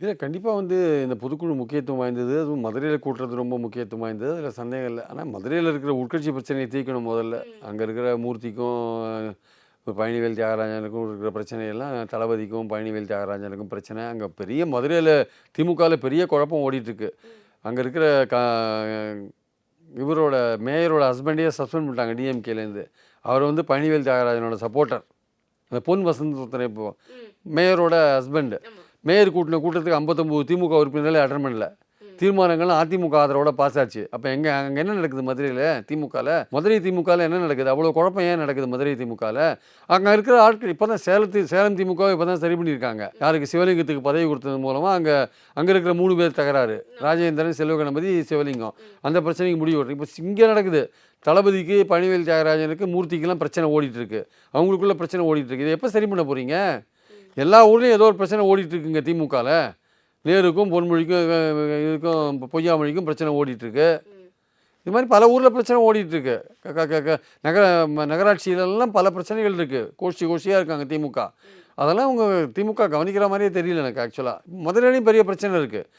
இல்லை கண்டிப்பாக வந்து இந்த பொதுக்குழு முக்கியத்துவம் வாய்ந்தது. அதுவும் மதுரையில் கூட்டுறது ரொம்ப முக்கியத்துவம் வாய்ந்தது. அதில் சந்தேகம் இல்லை. ஆனால் மதுரையில் இருக்கிற உட்கட்சி பிரச்சனையை தீர்க்கணும் முதல்ல. அங்கே இருக்கிற மூர்த்திக்கும் பழனிவேல் தியாகராஜனுக்கும் இருக்கிற பிரச்சனையெல்லாம் தளபதிக்கும் பழனிவேல் தியாகராஜனுக்கும் பிரச்சனை. அங்கே பெரிய மதுரையில் திமுகவில் பெரிய குழப்பம் ஓடிட்டுருக்கு. அங்கே இருக்கிற கா இவரோட மேயரோட ஹஸ்பண்டையே சஸ்பெண்ட் பண்ணிட்டாங்க டிஎம்கேலேருந்து அவர் வந்து பழனிவேல் தியாகராஜனோட சப்போர்ட்டர் அந்த பொன் வசந்த் ஒருத்தர் இப்போ மேயரோட ஹஸ்பண்டு மேயர் கூட்டின கூட்டத்துக்கு ஐம்பத்தொம்பது திமுக உறுப்பினர்களே அட்டன் பண்ணல. தீர்மானங்கள்லாம் அதிமுக ஆதரவோட பாஸ் ஆச்சு. அப்போ எங்கே அங்கே என்ன நடக்குது மதுரையில்? திமுகவில் மதுரை திமுகவில் என்ன நடக்குது? அவ்வளோ குழப்பம் ஏன் நடக்குது மதுரை திமுகவில் அங்கே இருக்கிற ஆட்கள் இப்போ தான் சேலத்து சேலம் திமுக இப்போ தான் சரி பண்ணியிருக்காங்க. யாருக்கு? சிவலிங்கத்துக்கு பதவி கொடுத்தது மூலமாக அங்கே அங்கே இருக்கிற மூணு பேர் தகராறு. ராஜேந்திரன் செல்வ கணபதி சிவலிங்கம். அந்த பிரச்சனைக்கு முடிவு வருது இப்போ இங்கே நடக்குது. தளபதிக்கு பணிவேல் தியாகராஜனுக்கு மூர்த்திக்கெல்லாம் பிரச்சனை ஓடிட்டு இருக்கு. அவங்களுக்குள்ள பிரச்சனை ஓடிட்டு இருக்கு. இதை எப்போ சரி பண்ண போகிறீங்க எல்லா ஊர்லேயும் ஏதோ ஒரு பிரச்சனை ஓடிட்டுருக்குங்க திமுகவில் நேருக்கும் பொன்மொழிக்கும் இதுக்கும் பொய்யாமொழிக்கும் பிரச்சனை ஓடிட்டுருக்கு. இது மாதிரி பல ஊரில் பிரச்சனை ஓடிட்டுருக்கு. க- க- க- நகர நகராட்சியிலெல்லாம் பல பிரச்சனைகள் இருக்குது கோஷ்டி கோஷ்டியாக இருக்காங்க திமுக. அதெல்லாம் அவங்க திமுக கவனிக்கிற மாதிரியே தெரியல எனக்கு ஆக்சுவலாக மதுரையிலையும் பெரிய பிரச்சனை இருக்குது